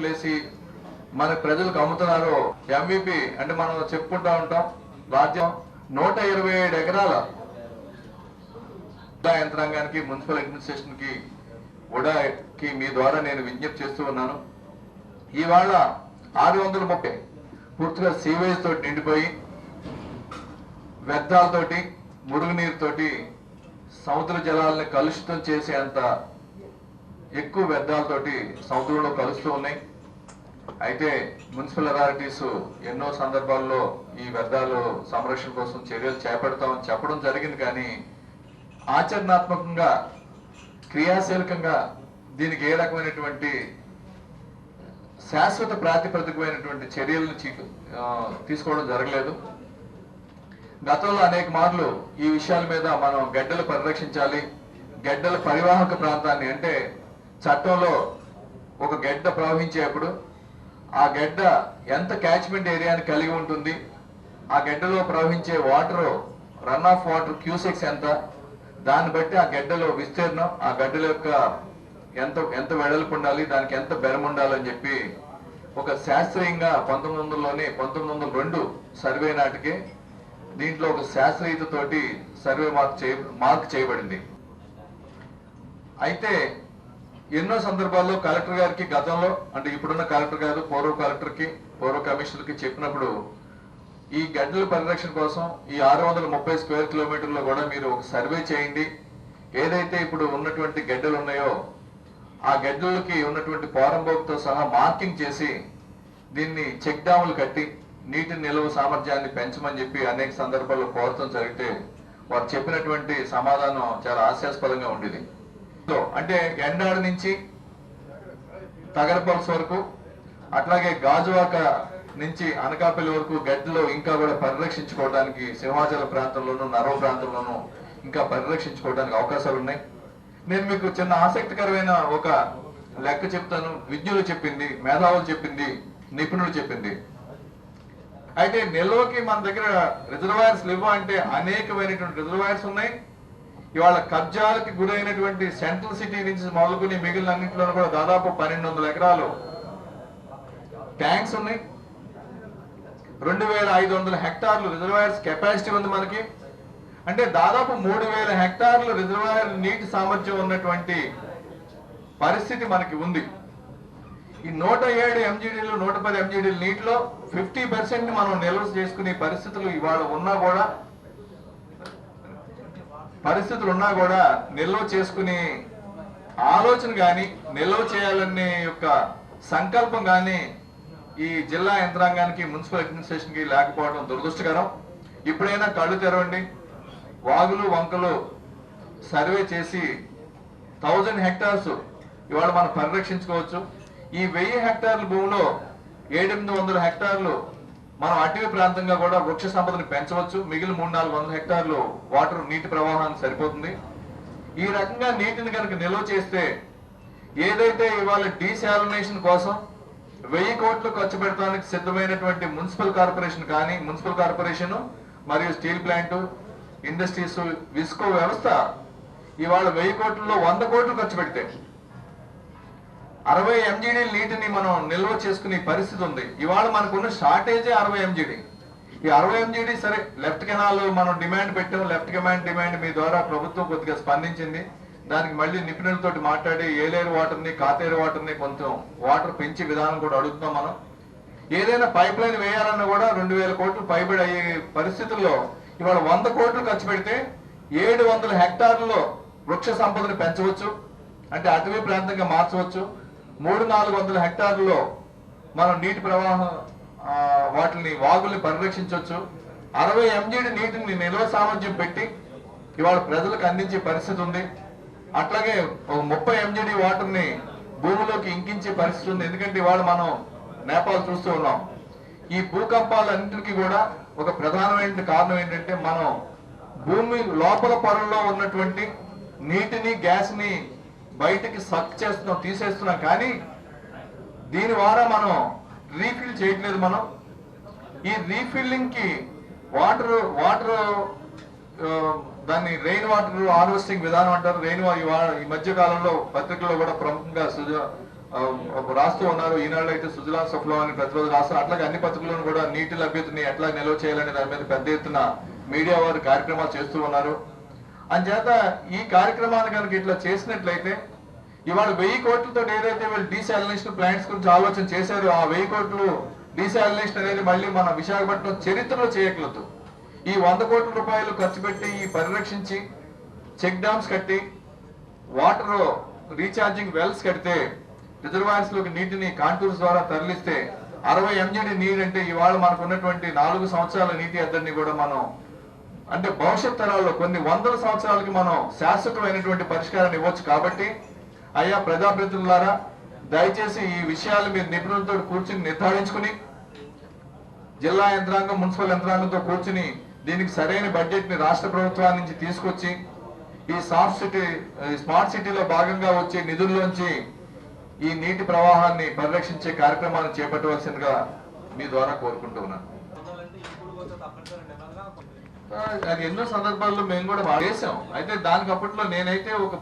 ఓట్లు వేసి మన ప్రజలకు అమ్ముతున్నారు ఎంవిపి అంటే మనం చెప్పుకుంటా ఉంటాం. రాజ్యం నూట ఇరవై ఏడు ఎకరాల యంత్రాంగానికి మున్సిపల్ అడ్మినిస్ట్రేషన్కి ఉడాకి మీ ద్వారా నేను విజ్ఞప్తి చేస్తూ ఉన్నాను. ఇవాళ ఆరు వందల ముప్పై పూర్తిగా సీవేజ్ తోటి నిండిపోయి వ్యర్థాలతోటి మురుగునీరుతోటి సముద్ర జలాలను కలుషితం చేసే అంత ఎక్కువ వ్యర్థాలతోటి సముద్రంలో కలుస్తూ ఉన్నాయి. అయితే మున్సిపల్ అథారిటీస్ ఎన్నో సందర్భాల్లో ఈ వ్యర్థాలు సంరక్షణ కోసం చర్యలు చేపడతామని చెప్పడం జరిగింది కానీ ఆచరణాత్మకంగా క్రియాశీలకంగా దీనికి ఏ రకమైనటువంటి శాశ్వత ప్రాతిపదికమైనటువంటి చర్యలను తీసుకోవడం జరగలేదు. గతంలో అనేక మార్లు ఈ విషయాల మీద మనం గడ్డలు పరిరక్షించాలి గడ్డల పరివాహక ప్రాంతాన్ని అంటే చట్టంలో ఒక గడ్డ ప్రవహించేప్పుడు ఆ గడ్డ ఎంత క్యాచ్మెంట్ ఏరియాని కలిగి ఉంటుంది ఆ గడ్డలో ప్రవహించే water run off water cusecs ఎంత దాన్ని బట్టి ఆ గడ్డలో విస్తీర్ణం ఆ గడ్డల యొక్క ఎంత ఎంత వెడల్పు ఉండాలి దానికి ఎంత బెరం ఉండాలని చెప్పి ఒక శాస్త్రీయంగా పంతొమ్మిది వందలలోనే పంతొమ్మిది వందల రెండు సర్వే నాటికే దీంట్లో ఒక శాస్త్రీయతతోటి సర్వే మార్క్ చేయ మార్క్ చేయబడింది. అయితే ఎన్నో సందర్భాల్లో కలెక్టర్ గారికి గతంలో అంటే ఇప్పుడున్న కలెక్టర్ గారు పూర్వ కలెక్టర్కి పూర్వ కమిషనర్కి చెప్పినప్పుడు ఈ గడ్డల పరిరక్షణ కోసం ఈ ఆరు వందల ముప్పై స్క్వేర్ కిలోమీటర్లో కూడా మీరు ఒక సర్వే చేయండి. ఏదైతే ఇప్పుడు ఉన్నటువంటి గడ్డలు ఉన్నాయో ఆ గడ్డలకి ఉన్నటువంటి పోరంబోక్తో సహా మార్కింగ్ చేసి దీన్ని చెక్ డ్యాములు కట్టి నీటి నిల్వ సామర్థ్యాన్ని పెంచమని చెప్పి అనేక సందర్భాల్లో కోరటం జరిగితే వారు చెప్పినటువంటి సమాధానం చాలా హాస్యాస్పదంగా ఉండేది. అంటే ఎండాడు నుంచి? తగరపల్స్ వరకు. అట్లాగే గాజువాక నుంచి అనకాపల్లి వరకు గడ్డలో ఇంకా కూడా పరిరక్షించుకోవడానికి సింహాచల ప్రాంతంలోను నరవ ప్రాంతంలోనూ ఇంకా పరిరక్షించుకోవడానికి అవకాశాలు ఉన్నాయి. నేను మీకు చిన్న ఆసక్తికరమైన ఒక లెక్క చెప్తాను. విజ్ఞులు చెప్పింది మేధావులు చెప్పింది నిపుణులు చెప్పింది. అయితే నిల్వకి మన దగ్గర రిజర్వాయర్స్ లేవు అంటే అనేకమైనటువంటి రిజర్వాయర్స్ ఉన్నాయి. ఇవాళ కబ్జాలకి గురైనటువంటి సెంట్రల్ సిటీ నుంచి మొదలుకుని మిగిలిన అన్నింటిలో కూడా దాదాపు పన్నెండు వందల ఎకరాలు ట్యాంక్స్ ఉన్నాయి. రెండు వేల ఐదు వందల హెక్టార్లు రిజర్వాయర్స్ కెపాసిటీ ఉంది మనకి. అంటే దాదాపు మూడు వేల హెక్టార్లు రిజర్వాయర్ నీటి సామర్థ్యం ఉన్నటువంటి పరిస్థితి మనకి ఉంది. ఈ నూట ఏడు ఎంజీడీలు నూట పది ఎంజీడీలు నీటిలో ఫిఫ్టీ పర్సెంట్ మనం నిల్వ చేసుకునే పరిస్థితులు ఇవాళ ఉన్నా కూడా పరిస్థితులు ఉన్నా కూడా నిల్వ చేసుకునే ఆలోచన కానీ నిల్వ చేయాలనే యొక్క సంకల్పం కానీ ఈ జిల్లా యంత్రాంగానికి మున్సిపల్ అడ్మినిస్ట్రేషన్కి లేకపోవడం దురదృష్టకరం. ఇప్పుడైనా కళ్ళు తెరవండి. వాగులు వంకలు సర్వే చేసి థౌజండ్ హెక్టార్స్ ఇవాళ మనం పరిరక్షించుకోవచ్చు. ఈ వెయ్యి హెక్టార్ల భూమిలో ఏడెనిమిది వందల హెక్టార్లు మనం అటవీ ప్రాంతంగా కూడా వృక్ష సంపదను పెంచవచ్చు. మిగిలిన మూడు నాలుగు వందల హెక్టార్లు వాటర్ నీటి ప్రవాహానికి సరిపోతుంది. ఈ రకంగా నీటిని కనుక నిల్వ చేస్తే ఏదైతే ఇవాళ డీశాలినేషన్ కోసం వెయ్యి కోట్లు ఖర్చు పెట్టడానికి సిద్ధమైనటువంటి మున్సిపల్ కార్పొరేషన్ కానీ మున్సిపల్ కార్పొరేషన్ మరియు స్టీల్ ప్లాంట్ ఇండస్ట్రీస్ విస్కో వ్యవస్థ ఇవాళ వెయ్యి కోట్లలో వంద కోట్లు ఖర్చు పెడితే అరవై ఎంజీడీ నీటిని మనం నిల్వ చేసుకునే పరిస్థితి ఉంది. ఇవాళ మనకున్న షార్టేజే అరవై ఎంజీడీ ఈ అరవై ఎంజీడీ సరే లెఫ్ట్ కెనాల్ మనం డిమాండ్ పెట్టాం. లెఫ్ట్ కెమాండ్ డిమాండ్ మీ ద్వారా ప్రభుత్వం కొద్దిగా స్పందించింది. దానికి మళ్ళీ నిపుణులతో మాట్లాడి ఏలేరు వాటర్ని కాతేరు వాటర్ని కొంచెం వాటర్ పెంచే విధానం కూడా అడుగుతున్నాం మనం. ఏదైనా పైప్ లైన్ వేయాలన్నా కూడా రెండు వేల కోట్లు పైబడి అయ్యే పరిస్థితుల్లో ఇవాళ వంద కోట్లు ఖర్చు పెడితే ఏడు వందల హెక్టార్లలో వృక్ష సంపదను పెంచవచ్చు. అంటే అటవీ ప్రాంతంగా మార్చవచ్చు. మూడు నాలుగు వందల హెక్టార్లలో మనం నీటి ప్రవాహం వాటిని వాగుల్ని పరిరక్షించవచ్చు అరవై ఎంజీడి నీటిని నిల్వ సామర్థ్యం పెట్టి ఇవాళ ప్రజలకు అందించే పరిస్థితి ఉంది. అట్లాగే ఒక ముప్పై ఎంజీడీ వాటర్ని భూమిలోకి ఇంకించే పరిస్థితి ఉంది. ఎందుకంటే ఇవాళ మనం నేపాల్ చూస్తూ ఉన్నాం. ఈ భూకంపాలన్నింటికి కూడా ఒక ప్రధానమైన కారణం ఏంటంటే మనం భూమి లోపల పొరల్లో ఉన్నటువంటి నీటిని గ్యాస్ని బయటకి సక్ చేస్తున్నాం తీసేస్తున్నాం కానీ దీని ద్వారా మనం రీఫిల్ చేయట్లేదు మనం. ఈ రీఫిల్లింగ్కి వాటర్ వాటర్ దాన్ని రెయిన్ వాటర్ హార్వెస్టింగ్ విధానం అంటారు. రెయిన్ ఈ మధ్య కాలంలో పత్రికల్లో కూడా ప్రముఖంగా సుజ- రాస్తూ ఉన్నారు. ఈనాడు అయితే సుజలా సఫలం అని ప్రతిరోజు రాస్తారు. అట్లాగే అన్ని పత్రికలను కూడా నీటి లభ్యతని ఎట్లా నిల్వ చేయాలనే దాని మీద పెద్ద ఎత్తున మీడియా వారు కార్యక్రమాలు చేస్తూ ఉన్నారు. అంచేత ఈ కార్యక్రమాన్ని కనుక ఇట్లా చేసినట్లయితే ఇవాళ వెయ్యి కోట్లతో ఏదైతే వీళ్ళు డీసాలినేషన్ ప్లాంట్స్ గురించి ఆలోచన చేశారో ఆ వెయ్యి కోట్లు డీసాలినేషన్ అనేది మళ్ళీ మన విశాఖపట్నం చరిత్రలో చేయగలదు. ఈ వంద కోట్ల రూపాయలు ఖర్చు పెట్టి ఈ పరిరక్షించి చెక్ డ్యామ్స్ కట్టి వాటర్ రీఛార్జింగ్ వెల్స్ కడితే రిజర్వాయర్స్లోకి నీటిని కాంటూర్స్ ద్వారా తరలిస్తే అరవై ఎంజీడీ నీరు అంటే ఇవాళ మనకు ఉన్నటువంటి నాలుగు సంవత్సరాల నీటి ఎద్దడిని కూడా మనం అంటే భవిష్యత్ తరాల్లో కొన్ని వందల సంవత్సరాలకి మనం శాశ్వతమైనటువంటి పరిష్కారాన్ని ఇవ్వచ్చు. కాబట్టి అయ్యా ప్రజాప్రతినిధులారా దయచేసి ఈ విషయాలు మీరు నిపుణులతో కూర్చుని నిర్ధారించుకుని జిల్లా యంత్రాంగం మున్సిపల్ యంత్రాంగంతో కూర్చుని దీనికి సరైన బడ్జెట్ని రాష్ట్ర ప్రభుత్వాల నుంచి తీసుకొచ్చి ఈ సాఫ్ట్ సిటీ స్మార్ట్ సిటీలో భాగంగా వచ్చే నిధుల్లోంచి ఈ నీటి ప్రవాహాన్ని పరిరక్షించే కార్యక్రమాన్ని చేపట్టవలసిందిగా మీ ద్వారా కోరుకుంటూ ఉన్నాను. అది ఎన్నో సందర్భాల్లో మేము కూడా చేసాం అయితే దానికి అప్పట్లో నేనైతే ఒక